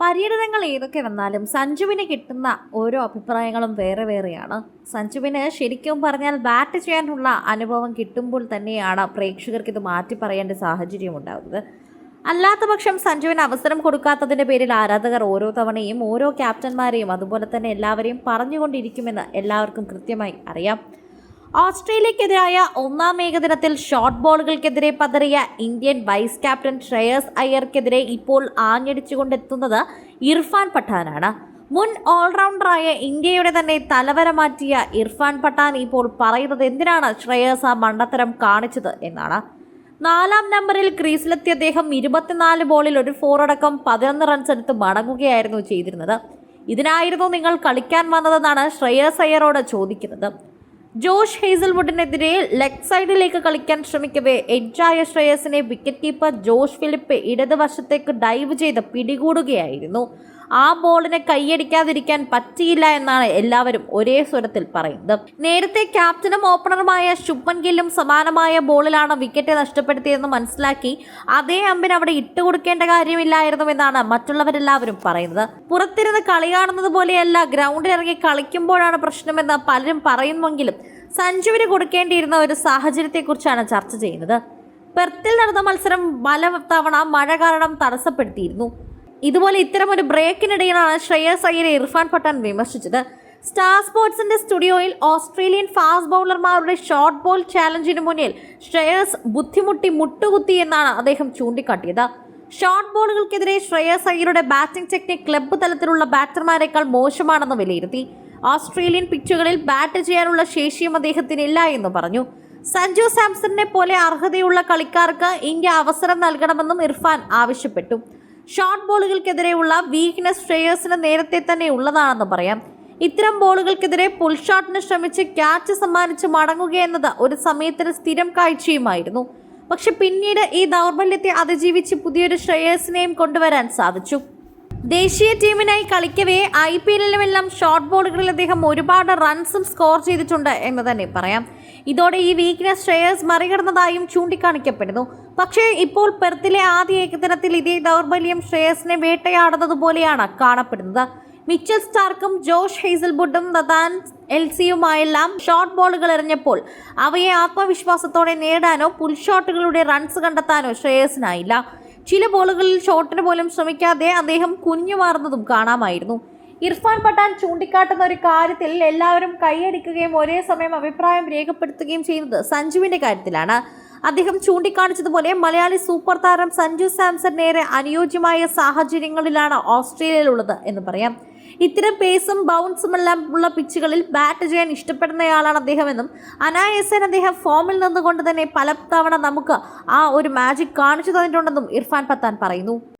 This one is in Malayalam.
പര്യടനങ്ങൾ ഏതൊക്കെ വന്നാലും സഞ്ജുവിന് കിട്ടുന്ന ഓരോ അഭിപ്രായങ്ങളും വേറെ വേറെയാണ്. സഞ്ജുവിന് ശരിക്കും പറഞ്ഞാൽ ബാറ്റ് ചെയ്യാനുള്ള അനുഭവം കിട്ടുമ്പോൾ തന്നെയാണ് പ്രേക്ഷകർക്ക് ഇത് മാറ്റി പറയേണ്ട സാഹചര്യം ഉണ്ടാകുന്നത് അല്ലാത്ത പക്ഷം സഞ്ജുവിന് അവസരം കൊടുക്കാത്തതിന്റെ പേരിൽ ആരാധകർ ഓരോ തവണയും ഓരോ ക്യാപ്റ്റന്മാരെയും അതുപോലെ തന്നെ എല്ലാവരെയും പറഞ്ഞുകൊണ്ടിരിക്കുമെന്ന് എല്ലാവർക്കും കൃത്യമായി അറിയാം. ഓസ്ട്രേലിയക്കെതിരായ ഒന്നാം ഏകദിനത്തിൽ ഷോർട്ട് ബോളുകൾക്കെതിരെ പതറിയ ഇന്ത്യൻ വൈസ് ക്യാപ്റ്റൻ ശ്രേയസ് അയ്യർക്കെതിരെ ഇപ്പോൾ ആഞ്ഞടിച്ചുകൊണ്ടെത്തുന്നത് ഇർഫാൻ പഠാനാണ് മുൻ ഓൾറൗണ്ടറായ ഇന്ത്യയുടെ തന്നെ തലവര മാറ്റിയ ഇർഫാൻ പഠാൻ ഇപ്പോൾ പറയുന്നത് എന്തിനാണ് ശ്രേയസ് ആ മണ്ടത്തരം കാണിച്ചത് എന്നാണ്. നാലാം നമ്പറിൽ ക്രീസിലെത്തിയ അദ്ദേഹം ഇരുപത്തിനാല് ബോളിൽ ഒരു ഫോറടക്കം പതിനൊന്ന് റൺസ് എടുത്ത് മടങ്ങുകയായിരുന്നു ചെയ്തിരുന്നത്. ഇതിനായിരുന്നു നിങ്ങൾ കളിക്കാൻ വന്നതെന്നാണ് ശ്രേയസ് അയ്യറോട് ചോദിക്കുന്നത്. ജോഷ് ഹേസൽവുഡിനെതിരെ ലെഗ് സൈഡിലേക്ക് കളിക്കാൻ ശ്രമിക്കവേ എഡ്ജായ ശ്രേയസിനെ വിക്കറ്റ് കീപ്പർ ജോഷ് ഫിലിപ്പ് ഇടതുവശത്തേക്ക് ഡൈവ് ചെയ്ത് പിടികൂടുകയായിരുന്നു. ആ ബോളിനെ കൈയടിക്കാതിരിക്കാൻ പറ്റിയില്ല എന്നാണ് എല്ലാവരും ഒരേ സ്വരത്തിൽ പറയുന്നത്. നേരത്തെ ക്യാപ്റ്റനും ഓപ്പണറുമായ ശുഭൻ ഗില്ലും സമാനമായ ബോളിലാണ് വിക്കറ്റ് നഷ്ടപ്പെടുത്തിയതെന്ന് മനസ്സിലാക്കി അതേ അമ്പിന് അവിടെ ഇട്ടുകൊടുക്കേണ്ട കാര്യമില്ലായിരുന്നുവെന്നാണ് മറ്റുള്ളവരെല്ലാവരും പറയുന്നത്. പുറത്തിരുന്ന് കളി കാണുന്നത് പോലെയല്ല ഗ്രൗണ്ടിൽ ഇറങ്ങി കളിക്കുമ്പോഴാണ് പ്രശ്നമെന്ന് പലരും പറയുമെങ്കിലും സഞ്ജുവിന് കൊടുക്കേണ്ടിയിരുന്ന ഒരു സാഹചര്യത്തെക്കുറിച്ചാണ് ചർച്ച ചെയ്യുന്നത്. പെർത്തിൽ നടന്ന മത്സരം പല തവണ മഴ കാരണം തടസ്സപ്പെടുത്തിയിരുന്നു. ഇതുപോലെ ഇത്തരം ഒരു ബ്രേക്കിനിടയിലാണ് ശ്രേയസ് അയ്യരെ ഇർഫാൻ പട്ടാൻ വിമർശിച്ചത്. സ്റ്റാർ സ്പോർട്സിന്റെ സ്റ്റുഡിയോയിൽ ഓസ്ട്രേലിയൻ ഫാസ്റ്റ് ബൗളർമാരുടെ ഷോർട്ട് ബോൾ ചാലഞ്ചിന് മുന്നിൽ ശ്രേയസ് ബുദ്ധിമുട്ടി മുട്ടുകുത്തി എന്നാണ് അദ്ദേഹം ചൂണ്ടിക്കാട്ടിയത്. ഷോർട്ട് ബോളുകൾക്കെതിരെ ശ്രേയസ് അയ്യരുടെ ബാറ്റിംഗ് ടെക്നിക് ക്ലബ്ബ് തലത്തിലുള്ള ബാറ്റർമാരെക്കാൾ മോശമാണെന്ന് വിലയിരുത്തി. ഓസ്ട്രേലിയൻ പിച്ചുകളിൽ ബാറ്റ് ചെയ്യാനുള്ള ശേഷിയും അദ്ദേഹത്തിനില്ല എന്ന് പറഞ്ഞു. സഞ്ജു സാംസണിനെ പോലെ അർഹതയുള്ള കളിക്കാർക്ക് ഇന്ത്യ അവസരം നൽകണമെന്നും ഇർഫാൻ ആവശ്യപ്പെട്ടു. ഷോർട്ട് ബോളുകൾക്കെതിരെയുള്ള വീക്ക്നെസ് ശ്രേയസിന് നേരത്തെ തന്നെ ഉള്ളതാണെന്ന് പറയാം. ഇത്തരം ബോളുകൾക്കെതിരെ പുൾ ഷോട്ടിന് ശ്രമിച്ച് ക്യാച്ച് സമ്മാനിച്ച് മടങ്ങുക എന്നത് ഒരു സമയത്തിന് സ്ഥിരം കാഴ്ചയുമായിരുന്നു. പക്ഷെ പിന്നീട് ഈ ദൗർബല്യത്തെ അതിജീവിച്ച് പുതിയൊരു ശ്രേയസിനെയും കൊണ്ടുവരാൻ സാധിച്ചു. ദേശീയ ടീമിനായി കളിക്കവേ ഐ പി എല്ലിലുമെല്ലാം ഷോർട്ട് ബോളുകളിൽ അദ്ദേഹം ഒരുപാട് റൺസും സ്കോർ ചെയ്തിട്ടുണ്ട് എന്ന് തന്നെ പറയാം. ഇതോടെ ഈ വീക്ക്നെസ് ശ്രേയസ് മറികടന്നതായും ചൂണ്ടിക്കാണിക്കപ്പെടുന്നു. പക്ഷേ ഇപ്പോൾ പെർത്തിലെ ആദ്യ ഏകദിനത്തിൽ ഇതേ ദൗർബല്യം ശ്രേയസിനെ വേട്ടയാടുന്നതുപോലെയാണ് കാണപ്പെടുന്നത്. മിച്ചൽ സ്റ്റാർക്കും ജോഷ് ഹെയ്സൽവുഡും നദാൻ എൽസിയുമായെല്ലാം ഷോർട്ട് ബോളുകൾ എറിഞ്ഞപ്പോൾ അവയെ ആത്മവിശ്വാസത്തോടെ നേടാനോ പുൽ ഷോട്ടുകളുടെ റൺസ് കണ്ടെത്താനോ ശ്രേയസിനായില്ല ചില ബോളുകളിൽ ഷോട്ടിന് പോലും ശ്രമിക്കാതെ അദ്ദേഹം കുഞ്ഞു മാറുന്നതും കാണാമായിരുന്നു. ഇർഫാൻ പട്ടാൻ ചൂണ്ടിക്കാട്ടുന്ന ഒരു കാര്യത്തിൽ എല്ലാവരും കൈയടിക്കുകയും ഒരേ സമയം അഭിപ്രായം രേഖപ്പെടുത്തുകയും ചെയ്യുന്നത് സഞ്ജുവിന്റെ കാര്യത്തിലാണ്. അദ്ദേഹം ചൂണ്ടിക്കാണിച്ചതുപോലെ മലയാളി സൂപ്പർ താരം സഞ്ജു സാംസൺ നേരെ അനുയോജ്യമായ സാഹചര്യങ്ങളിലാണ് ഓസ്ട്രേലിയയിലുള്ളത് എന്ന് പറയാം. ഇത്തരം പേസും ബൗൺസും എല്ലാം ഉള്ള പിച്ചുകളിൽ ബാറ്റ് ചെയ്യാൻ ഇഷ്ടപ്പെടുന്നയാളാണ് അദ്ദേഹമെന്നും അനായസേൻ അദ്ദേഹം ഫോമിൽ നിന്നുകൊണ്ട് തന്നെ പല നമുക്ക് ആ ഒരു മാജിക് കാണിച്ചു തന്നിട്ടുണ്ടെന്നും ഇർഫാൻ പത്താൻ പറയുന്നു.